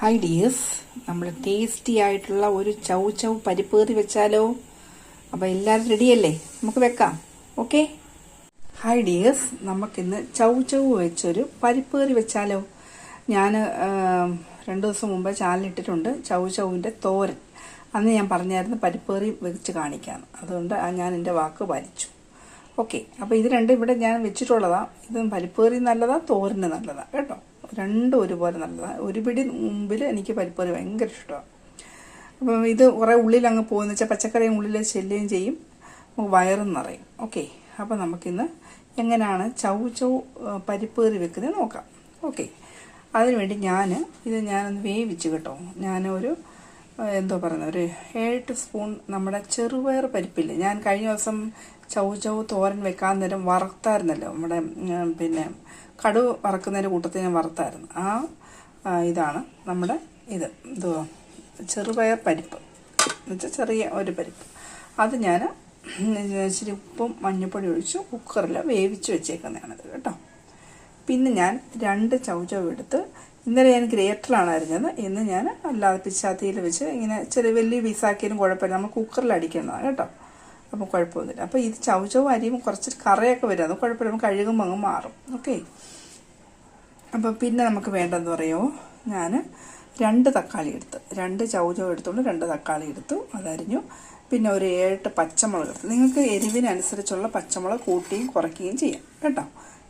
Hi dears നമ്മൾ tasty ആയിട്ടുള്ള ഒരു ചൗ ചൗ പരിപ്പേറി വെച്ചാലോ? അപ്പോൾ എല്ലാവരും റെഡിയല്ലേ നമുക്ക് വെക്കാം. ഓക്കെ ഹായ് ഡിയേഴ്സ് നമുക്കിന്ന് ചൗ ചൗ വെച്ചൊരു പരിപ്പേറി വെച്ചാലോ? ഞാൻ രണ്ട് ദിവസം മുമ്പ് ചാനലിട്ടിട്ടുണ്ട് ചൗ ചൗവിന്റെ തോരൻ. അന്ന് ഞാൻ പറഞ്ഞായിരുന്നു പരിപ്പേറി വെച്ച് കാണിക്കാം അതുകൊണ്ട് ഞാൻ എന്റെ വാക്ക് പാലിച്ചു. ഓക്കെ അപ്പോൾ ഇത് രണ്ടും ഇവിടെ ഞാൻ വെച്ചിട്ടുള്ളതാണ് ഇത് പരിപ്പേറി നല്ലതാണ് തോരന് നല്ലതാണ് കേട്ടോ? രണ്ടും ഒരുപോലെ നല്ലതാണ് ഒരു പിടി മുമ്പിൽ എനിക്ക് പരിപ്പേറി ഭയങ്കര ഇഷ്ടമാണ് അപ്പം ഇത് കുറേ ഉള്ളിൽ അങ്ങ് പോകുന്ന വെച്ചാൽ പച്ചക്കറിയും ഉള്ളിൽ ചെല്ലുകയും ചെയ്യും. വയറും നിറയും. ഓക്കെ. അപ്പോൾ നമുക്കിന്ന് എങ്ങനെയാണ് ചൗ ചൗ പരിപ്പേറി വെക്കുന്നത് നോക്കാം. ഓക്കെ. അതിനുവേണ്ടി ഞാൻ ഇത് ഞാനൊന്ന് വേവിച്ച് കേട്ടോ. ഞാനൊരു എന്തോ പറയുന്നത് ഒരു ഏഴ് സ്പൂൺ നമ്മുടെ ചെറുപയർ പരിപ്പില്ലേ? ഞാൻ കഴിഞ്ഞ ദിവസം ചൗ ചൗ തോരൻ വെക്കാൻ നേരം വറുത്തായിരുന്നല്ലോ. നമ്മുടെ പിന്നെ കടു വറക്കുന്നതിന്റെ കൂട്ടത്തിൽ ഞാൻ വറുത്തായിരുന്നു. ആ ആ, ഇതാണ് നമ്മുടെ ഇത്. എന്തുവാ ചെറുപയർ പരിപ്പ്. എന്നുവെച്ചാൽ ചെറിയ ഒരു പരിപ്പ്. അത് ഞാൻ ഇച്ചിരി ഉപ്പും മഞ്ഞൾപ്പൊടി ഒഴിച്ച് കുക്കറിൽ വേവിച്ച് വെച്ചേക്കുന്നതാണിത് കേട്ടോ. പിന്നെ ഞാൻ രണ്ട് ചവച്ചവ് എടുത്ത് ഇന്നലെ ഞാൻ ഗ്രേറ്ററിലാണ് അരിഞ്ഞത്. ഇന്ന് ഞാൻ അല്ലാതെ പിച്ചാത്തിയിൽ വെച്ച് ഇങ്ങനെ ചെറിയ വലിയ പീസാക്കിയാലും കുഴപ്പമില്ല. നമ്മൾ കുക്കറിൽ അടിക്കേണ്ടതാണ് കേട്ടോ. അപ്പോൾ കുഴപ്പമൊന്നുമില്ല. അപ്പോൾ ഇത് ചൗചവ് അരിയുമ്പോൾ കുറച്ച് കറയൊക്കെ വരും. അത് കുഴപ്പമില്ല. കഴുകും അങ്ങ് മാറും. ഓക്കെ? അപ്പം പിന്നെ നമുക്ക് വേണ്ടതെന്ന് പറയുമോ? ഞാൻ രണ്ട് തക്കാളി എടുത്ത് രണ്ട് ചൗചവ് എടുത്തുകൊണ്ട് രണ്ട് തക്കാളി എടുത്തു അതരിഞ്ഞു. പിന്നെ ഒരു ഏഴെട്ട് പച്ചമുളക് എടുത്തു. നിങ്ങൾക്ക് എരിവിനനുസരിച്ചുള്ള പച്ചമുളക് കൂട്ടുകയും കുറയ്ക്കുകയും ചെയ്യാം. കേട്ടോ?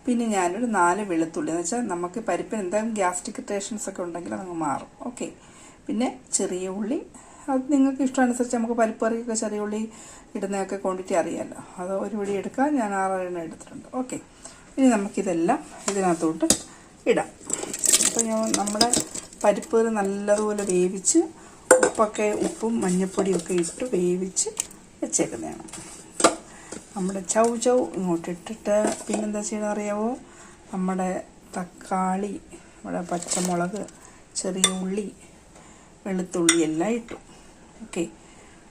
പിന്നെ ഞാനൊരു നാല് വെളുത്തുള്ളി. എന്ന് വെച്ചാൽ നമുക്ക് പരിപ്പിന് എന്തെങ്കിലും ഗ്യാസ്ട്രിക് ഒക്കെ ഉണ്ടെങ്കിൽ അതങ്ങ് മാറും. ഓക്കെ? പിന്നെ ചെറിയ ഉള്ളി അത് നിങ്ങൾക്ക് ഇഷ്ടമനുസരിച്ച് നമുക്ക് പരിപ്പറിയൊക്കെ ചെറിയ ഉള്ളി ഇടുന്നതൊക്കെ ക്വാണ്ടിറ്റി അറിയാമല്ലോ അത് ഒരു പിടി എടുക്കാൻ ഞാൻ ആറെണ്ണം എടുത്തിട്ടുണ്ട്. ഓക്കെ ഇനി നമുക്കിതെല്ലാം ഇതിനകത്തോട്ട് ഇടാം. അപ്പോൾ ഞാൻ നമ്മുടെ പരിപ്പ് നല്ലതുപോലെ വേവിച്ച് ഉപ്പൊക്കെ ഉപ്പും മഞ്ഞൾപ്പൊടിയൊക്കെ ഇട്ട് വേവിച്ച് വെച്ചേക്കുന്നതാണ്. നമ്മുടെ ചൗ ചൗ ഇങ്ങോട്ട് ഇട്ടിട്ട് പിന്നെന്താ ചെയ്യണമെന്ന് അറിയാവോ? നമ്മുടെ തക്കാളി നമ്മുടെ പച്ചമുളക് ചെറിയ ഉള്ളി വെളുത്തുള്ളി എല്ലാം ഇട്ടു. ഓക്കെ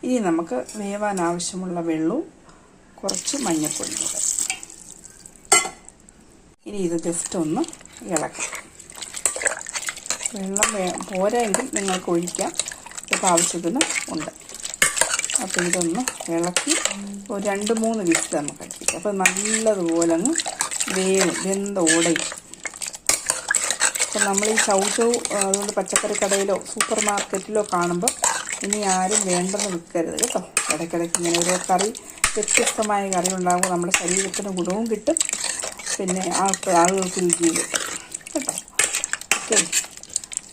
ഇനി നമുക്ക് വേവാൻ ആവശ്യമുള്ള വെള്ളവും കുറച്ച് മഞ്ഞപ്പൊടിയും കൂടെ. ഇനി ഇത് ജസ്റ്റ് ഒന്ന് ഇളക്കാം. വെള്ളം വേ പോരെങ്കിൽ നിങ്ങൾക്ക് ഒഴിക്കാം. ഇപ്പോൾ ആവശ്യത്തിന് ഉണ്ട്. അപ്പോൾ ഇതൊന്ന് ഇളക്കി ഒരു രണ്ട് മൂന്ന് വിസിൽ നമുക്ക് അടിപ്പിക്കാം അപ്പോൾ നല്ലതുപോലെ അങ്ങ് വേവും വെന്ത ഓടയും. അപ്പം നമ്മൾ ഈ ചൗ അതുകൊണ്ട് പച്ചക്കറി കടയിലോ സൂപ്പർ മാർക്കറ്റിലോ കാണുമ്പോൾ ഇനി ആരും വേണ്ടെന്ന് വിൽക്കരുത് കേട്ടോ. ഇടയ്ക്കിടയ്ക്ക് ഇങ്ങനെ ഓരോ കറി വ്യത്യസ്തമായ കറി ഉണ്ടാകുമ്പോൾ നമ്മുടെ ശരീരത്തിന് ഗുണവും കിട്ടും. പിന്നെ ആൾക്ക് ആളുകൾക്ക് രുചിയും കിട്ടും കേട്ടോ. ഓക്കെ.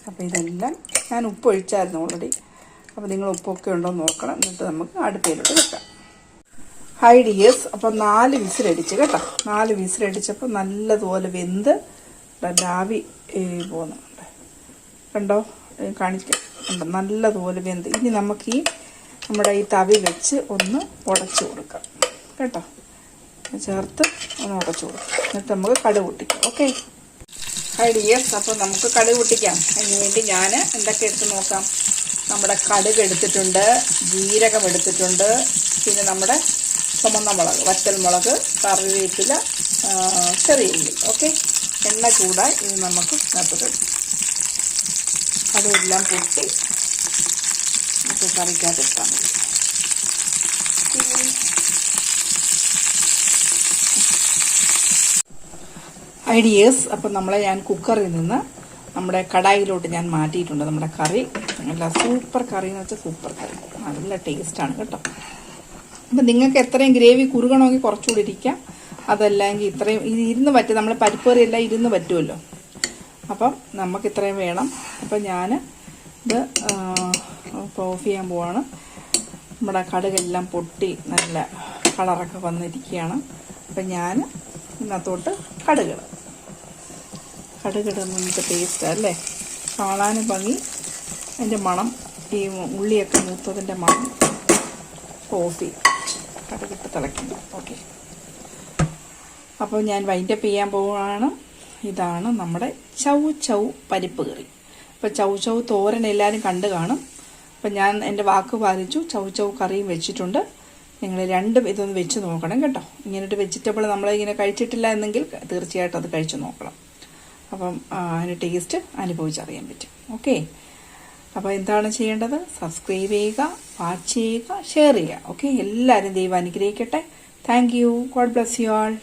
അപ്പോൾ ഇതെല്ലാം ഞാൻ ഉപ്പ് ഒഴിച്ചായിരുന്നു ഓൾറെഡി അപ്പോൾ നിങ്ങൾ ഉപ്പൊക്കെ ഉണ്ടോ എന്ന് നോക്കണം. എന്നിട്ട് നമുക്ക് അടുപ്പയിലോട്ട് വെക്കാം. ഹൈ ഡിയേഴ്സ് അപ്പം നാല് വിസിലടിച്ച് കേട്ടോ. നാല് വിസിലടിച്ചപ്പോൾ നല്ലതുപോലെ വെന്ത് ഡാവി പോകുന്നുണ്ട് കണ്ടോ? കാണിക്കാം. നല്ലതുപോലെ വെന്ത്. ഇനി നമുക്ക് ഈ നമ്മുടെ ഈ തവി വെച്ച് ഒന്ന് ഉടച്ചു കൊടുക്കാം. കേട്ടോ? ചേർത്ത് ഒന്ന് ഉടച്ചു കൊടുക്കാം. എന്നിട്ട് നമുക്ക് കടുക് പൊട്ടിക്കാം. ഓക്കെ? Hi dears. നമുക്ക് കടുക് പൊട്ടിക്കാം. അതിന് വേണ്ടി ഞാൻ എന്തൊക്കെ എടുത്ത് നോക്കാം? നമ്മുടെ കടുക് എടുത്തിട്ടുണ്ട് ജീരകം എടുത്തിട്ടുണ്ട് പിന്നെ നമ്മുടെ ചുമന്ന മുളക് വറ്റൽ മുളക് കറിവേപ്പില ചെറിയ ഉള്ളി. ഓക്കെ? എണ്ണ ചൂടായി ഇത് നമുക്ക് നട്ടിട്ട് കടുകെല്ലാം പൊട്ടി. നമുക്ക് കറിക്കകത്ത് മതി. ഐഡിയേഴ്സ് അപ്പം നമ്മളെ ഞാൻ കുക്കറിൽ നിന്ന് നമ്മുടെ കടായിലോട്ട് ഞാൻ മാറ്റിയിട്ടുണ്ട് നമ്മുടെ കറി. നല്ല സൂപ്പർ കറി എന്ന് വെച്ചാൽ സൂപ്പർ കറി. നല്ല ടേസ്റ്റാണ് കേട്ടോ. അപ്പം നിങ്ങൾക്ക് എത്രയും ഗ്രേവി കുറുകണമെങ്കിൽ കുറച്ചുകൂടി ഇരിക്കാം. അതല്ലെങ്കിൽ ഇത്രയും ഇത് ഇരുന്ന് പറ്റും. നമ്മൾ പരിപ്പ് കറി എല്ലാം ഇരുന്ന് പറ്റുമല്ലോ. അപ്പം നമുക്ക് ഇത്രയും വേണം. അപ്പം ഞാൻ ഇത് ഇപ്പോൾ ഓഫ് ചെയ്യാൻ പോവാണ്. നമ്മുടെ കടുകെല്ലാം പൊട്ടി നല്ല കളറൊക്കെ വന്നിരിക്കുകയാണ്. അപ്പം ഞാൻ ഇന്നത്തോട്ട് കടുകൾ കടുകിടുന്ന നമുക്ക് ടേസ്റ്റ് അല്ലേ? കാണാനും ഭംഗി. അതിന്റെ മണം ഈ ഉള്ളിയൊക്കെ മൂത്തതിന്റെ മണം കോഫി കടുകിട്ട് തിളയ്ക്കുന്നു ഓക്കെ അപ്പോൾ ഞാൻ വൈൻഡപ്പ് ചെയ്യാൻ പോവുകയാണ് ഇതാണ് നമ്മുടെ ചൗ ചൗ പരിപ്പ് കറി. അപ്പോൾ ചൗ ചൗ തോരൻ എല്ലാവരും കണ്ടു കാണും. അപ്പം ഞാൻ എന്റെ വാക്ക് പാലിച്ചു. ചൗ ചൗ കറിയും വെച്ചിട്ടുണ്ട്. നിങ്ങൾ രണ്ടും ഇതൊന്ന് വെച്ച് നോക്കണം കേട്ടോ. ഇങ്ങനൊരു വെജിറ്റബിൾ നമ്മളിങ്ങനെ കഴിച്ചിട്ടില്ല എന്നെങ്കിൽ തീർച്ചയായിട്ടും അത് കഴിച്ചു നോക്കണം. അപ്പം അതിന്റെ ടേസ്റ്റ് അനുഭവിച്ചറിയാൻ പറ്റും. ഓക്കെ അപ്പോൾ എന്താണ് ചെയ്യേണ്ടത്? സബ്സ്ക്രൈബ് ചെയ്യുക വാച്ച് ചെയ്യുക ഷെയർ ചെയ്യുക. ഓക്കെ എല്ലാവരും ദൈവം അനുഗ്രഹിക്കട്ടെ. Thank you god bless you all